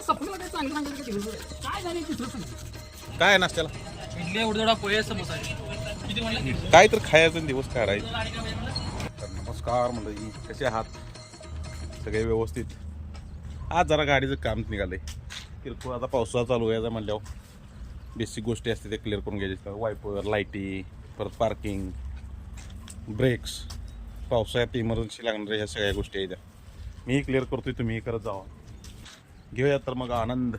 काय काय आहे? काय काय नाश्त्याला? इडली उडदोडा पोहे समोसा. किती म्हणलं? काय तर खायचं दिवस काढायचं. तर नमस्कार मंडळी कसे आहात? सगळे व्यवस्थित? आज जरा गाडीचं काम निघालंय. किरकोळ आता पावसाळा चालू आहे म्हणल्यावर. बेसिक गोष्टी असते ते क्लिअर करून घ्यायचे वायपर लाईटी परत पार्किंग ब्रेक्स पावसाळ्यात इमर्जन्सी लागणाऱ्या ह्या सगळ्या गोष्टी आहेत त्या. मीही क्लिअर करतोय तुम्हीही करत जावा. घेऊया तर मग आनंद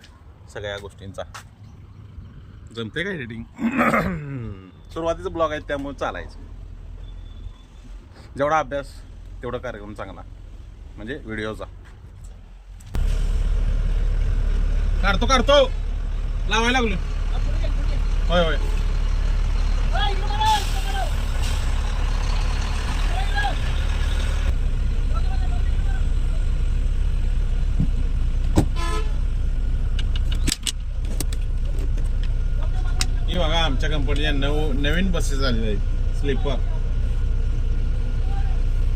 सगळ्या गोष्टींचा. जमते काय रेटिंग सुरुवातीचं ब्लॉग आहे त्यामुळे चालायचं. जेवढा अभ्यास तेवढा कार्यक्रम चांगला. म्हणजे व्हिडिओचा. काढतो काढतो. लावायला लागलो होय होय ही बघा आमच्या कंपनीच्या नव नवीन बसेस आलेल्या आहेत. स्लीपर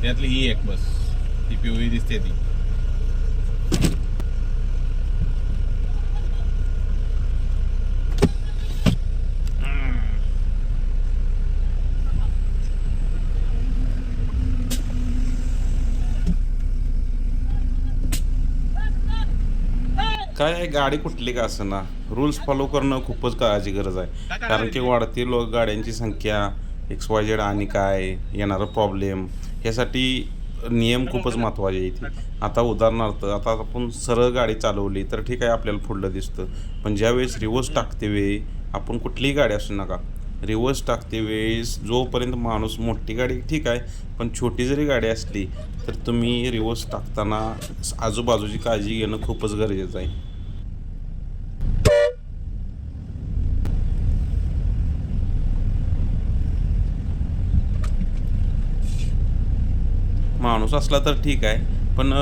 त्यातली ही एक बस. ती पिवळी दिसते ती. काय आहे, गाडी कुठली का असं ना? रूल्स फॉलो करणं खूपच काळाची गरज आहे. कारण की वाढती लोक गाड्यांची संख्या एक्स वाय झेड आणि काय येणारा प्रॉब्लेम ह्यासाठी नियम खूपच महत्त्वाचे आहे इथे. आता उदाहरणार्थ आता आपण सरळ गाडी चालवली तर ठीक आहे आपल्याला पुढलं दिसतं. पण ज्यावेळेस रिवर्स टाकते वेळी आपण कुठलीही गाडी असू नका. रिवर्स टाकते वेळेस जोपर्यंत माणूस मोठी गाडी ठीक आहे पण छोटी जरी गाडी असली तर तुम्ही रिवर्स टाकताना आजूबाजूची काळजी घेणं खूपच गरजेचं आहे. माणूस असला तर ठीक आहे. पण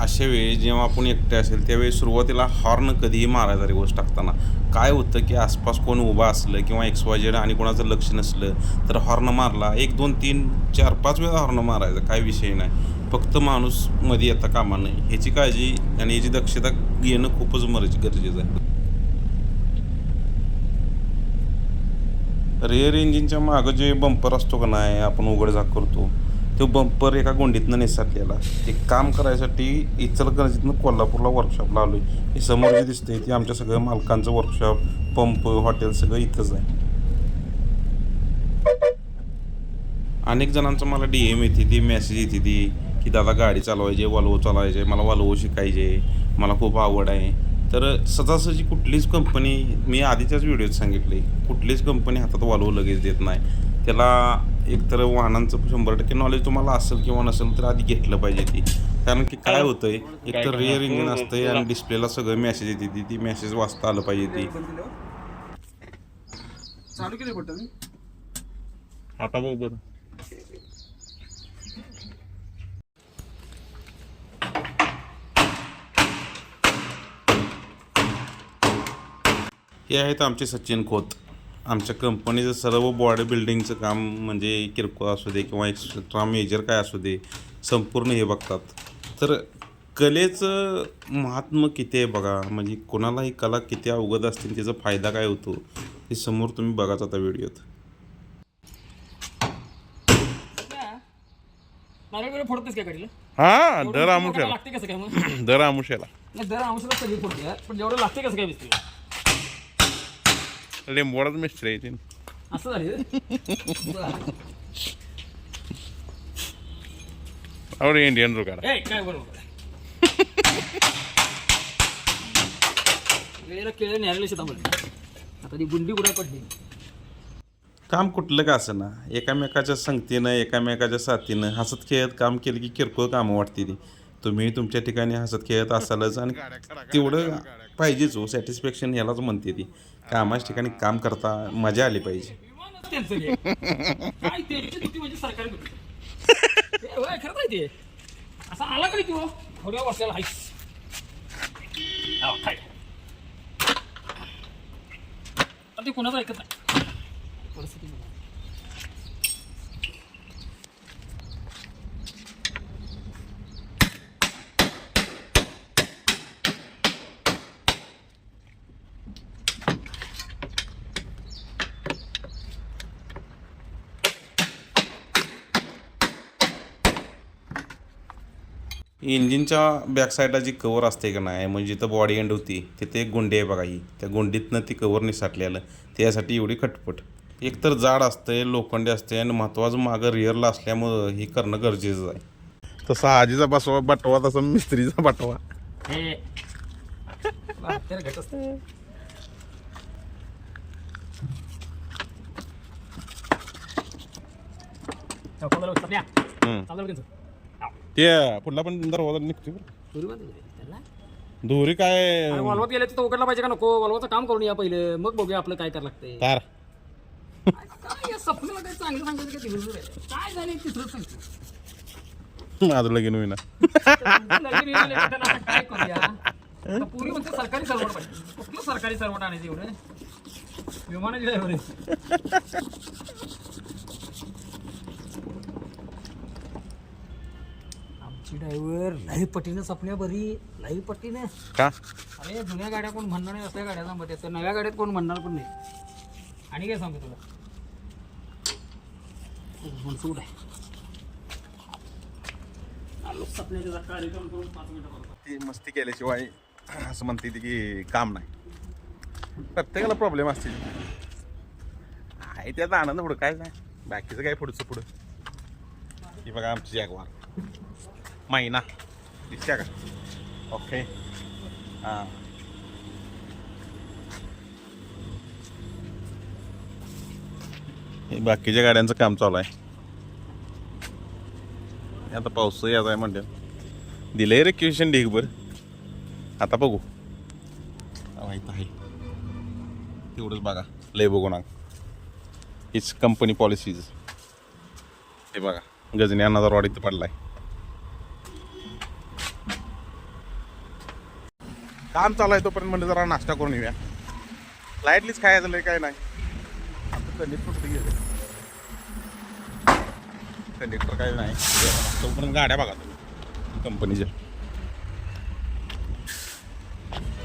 अशा वेळी जेव्हा आपण एकटे असेल त्यावेळी सुरुवातीला हॉर्न कधीही मारायचा रिवर्स टाकताना. काय होतं की आसपास कोण उभा असलं किंवा एक्स वाय आणि कोणाचं लक्ष नसलं तर हॉर्न मारला. एक दोन तीन चार पाच वेळा हॉर्न मारायचा. काय विषय नाही. फक्त माणूसमध्ये येता कामा नये. ह्याची काळजी आणि याची दक्षता घेणं खूपच मरज गरजेचं आहे. रेअर इंजिनच्या मागं जे बंपर असतो का नाही आपण उघड झाक करतो. तो बंपर एका गोंडीतनं निसटलेला ते काम करायसाठी इचलकरंजीतनं कोल्हापूरला वर्कशॉपला आलोय हे समोर जे दिसतंय ते आमच्या सगळ्या मालकांचं वर्कशॉप पंप हॉटेल सगळं इथंच आहे. अनेक जणांचं मला डी एम येते ती मेसेज येते ती की दादा गाडी चालवायची वालवो चालवायचे मला वालवो शिकायचे मला खूप आवड आहे. तर सहजासहजी कुठलीच कंपनी मी आधीच्याच व्हिडिओत सांगितले कुठलीच कंपनी हातात वालवो लगेच देत नाही. त्याला एकतर वाहनांचं शंभर टक्के नॉलेज तुम्हाला असेल किंवा नसेल तर आधी घेतलं पाहिजे ती. कारण की काय होतंय एकतर रिअर इंजिन असतंय आणि डिस्प्लेला सगळं मेसेज येते ती ती मेसेज वाचता आलं पाहिजे ती. चालू केलं बटन आता बघ बरं. हे आहेत आमचे सचिन खोत. आमच्या कंपनीचं सर्व बॉडी बिल्डिंगचं काम म्हणजे किरकोळ असू दे किंवा एक्स्ट्रा मेजर काय असू दे संपूर्ण हे बघतात. तर कलेचं महात्म किती आहे बघा? म्हणजे कोणालाही कला किती अवगत असते आणि त्याचा फायदा काय होतो हे समोर तुम्ही बघाच आता व्हिडिओत. हा दर आमुष्याला. लागते कसं काय मग? दर आमुष्याला. दर आमच्याला सगळी फोडते पण जेवढं लागते कसं काय दिसते लिंबवडाच मिस्त्री आहे ती. असं झालं बरं. आवडे इंडियन रुगाडा ए काय बरोबर वेळेला केळं न्यायला शेता आता ती गुंडी कुठे पडली? काम कुठलं का असं ना एकामेकाच्या संगतीनं एकामेकाच्या साथीनं हसत खेळत काम केलं की किरकोळ कामं वाटते ती. तुम्ही तुमच्या ठिकाणी हसत खेळत असालच आणि तेवढं पाहिजेच हो सॅटिस्फॅक्शन यालाच म्हणते ती. कामाच्या ठिकाणी काम करता मजा आली पाहिजे. त्यांचं काय त्यांची म्हणजे सरकारी हे होय, ते. आला काय तू? थोड्या वर्षाला. हा, पण ते कोणाचं ऐकत नाही? परिस्थिती बघा. इंजिनच्या बॅक साईडला जी कवर असते का नाही म्हणजे जिथं बॉडी एंड होती तिथे एक गुंडी आहे बघा ही. त्या गुंडीतनं ती कवर निसाटलेलं. त्यासाठी एवढी खटपट. एकतर जाड असते लोखंडी असते आणि महत्त्वाचं मागं रिअरला असल्यामुळं हे करणं गरजेचं आहे. तसा आजीचा बसवा बटवा तसा मिस्त्रीचा बटवा. ते पुढला पण दरवाजा निघतोय बरं. दोरी काय? अरे वळवत गेले तिथं उघडला पाहिजे का नको? वळवाचं काम करून या पहिले. मग बघूया आपलं काय करायला लागतंय. तार. काय या स्वप्नाला काही चांगलं सांगायचं का दिवसभर आहे? काय झालं तिसरं सांगतो माझं लगीन होईना. लगीन येऊन आले तर आता काय करूया? आता म्हणते सरकारी सर्वट पाहिजे. कुठलं सरकारी सर्वट आणायचं एवढं? विमानाची ड्रायव्हर आहे आमची ड्रायव्हर. लई पटीनं सपन्या बरी. लई पटीनं. का? अरे जुन्या गाड्या कोण म्हणणार नाही असल्या गाड्या सांगत येतं नव्या गाड्यात कोण म्हणणार पण नाही. आणि काय सांगतो तुला? मनसूट आहे आलो सपन्याचा कार्यक्रम करून पाच मिनिटं करतो ती मस्ती केल्याशिवाय असं म्हणते ती की काम नाही. प्रत्येकाला प्रॉब्लेम असतील. आहे त्यात आनंद पुढं काय नाही. बाकीचं काय पुढचं पुढं? ही बघा आमची जॅगवार महिना दिसत्या का ओके हां हे बाकीच्या गाड्यांचं काम चालू आहे. आता पाऊस यायचा आहे म्हणते दिलं रे क्वेश्चन ढीकभर आता बघू. माहीत आहे. तेवढंच बघा. लय बघू ना. हीच कंपनी पॉलिसीज हे बघा. गजनी अन्नाचा रॉड इथं पडला आहे काम चालू आहे तोपर्यंत म्हणजे जरा नाश्ता करून येऊया. लाईटलीच खायचं लय काय नाही. आता कंडिक्टर कुठे गेले? कंडक्टर काय नाही. तोपर्यंत गाड्या बघा तुम्ही. कंपनीच्या.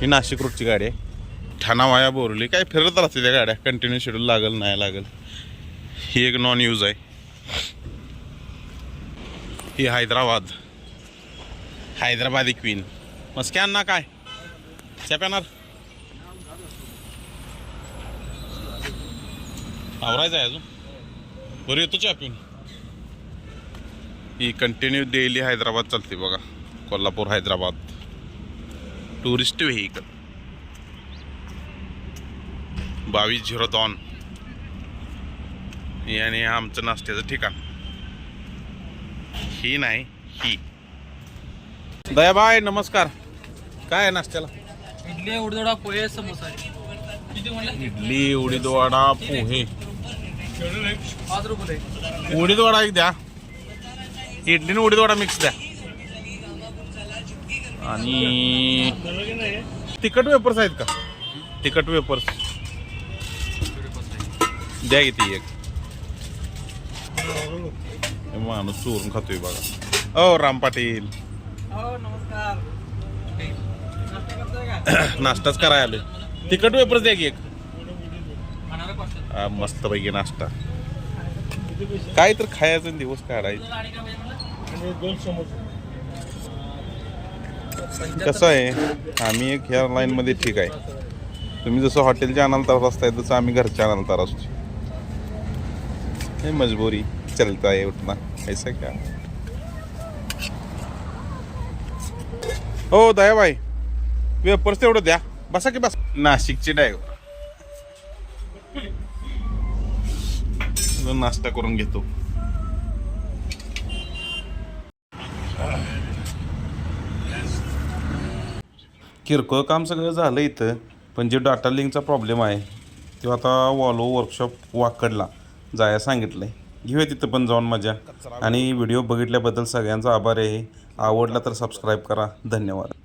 ही नाशिक रोडची गाडी आहे. ठाणा वाया बोरली काय फिरत राहते त्या गाड्या. कंटिन्यू शेड्यूल लागल नाही लागल. ही एक नॉन यूज आहे. ही हैदराबाद. हैदराबादी क्वीन मस्क्यांना काय? च्या पेणार? आवरायचं आहे अजून? बरं येतो चहा पिऊन. ही कंटिन्यू डेली हैदराबाद चालते बघा. कोल्हापूर हैदराबाद. टुरिस्ट व्हेकल बावीस झिरो दोन. आणि आमचं नाश्त्याचं ठिकाण. ही नाही ही. दयाबाय नमस्कार. काय आहे नाश्त्याला? इडली उडदोडा पोहे समोसा. किती म्हणलं? इडली उडीद वडा पोहे. पाच रुपये उडीद वडा एक द्या. इडली आणि उडीद वडा मिक्स द्या. आणि तिखट वेपर्स आहेत का? तिखट वेपर्स द्या किती एक. माणूस चोरून खातोय बघा. ओ राम पाटील नमस्कार. नाश्ताच करायला आलोय. तिखट वेपर्स द्या की एक. हा, मस्तपैकी नाश्ता. काय तर खायचं आणि दिवस काढायचं. कसं आहे आम्ही एक ह्या लाईनमध्ये ठीक आहे. तुम्ही जसं हॉटेलच्या आणाल तरच असताय तसं आम्ही घरच्या आणाल तर असतो हे मजबुरी चलता है उठना. ऐसा क्या? हो दयाबाई. वेपर्स तेवढं द्या. बसा की बस. नाशिकचे ड्रायव्हर नाश्ता करून घेतो. किरकोळ काम सगळं झालं इथं पण जे डाटा लिंकचा प्रॉब्लेम आहे तो आता वॉलो वर्कशॉप वाकडला. जाया सांगितलं आहे घेऊया तिथं पण जाऊन मजा. आणि व्हिडिओ बघितल्याबद्दल सगळ्यांचा आभार आहे. आवडला तर सबस्क्राईब करा. धन्यवाद.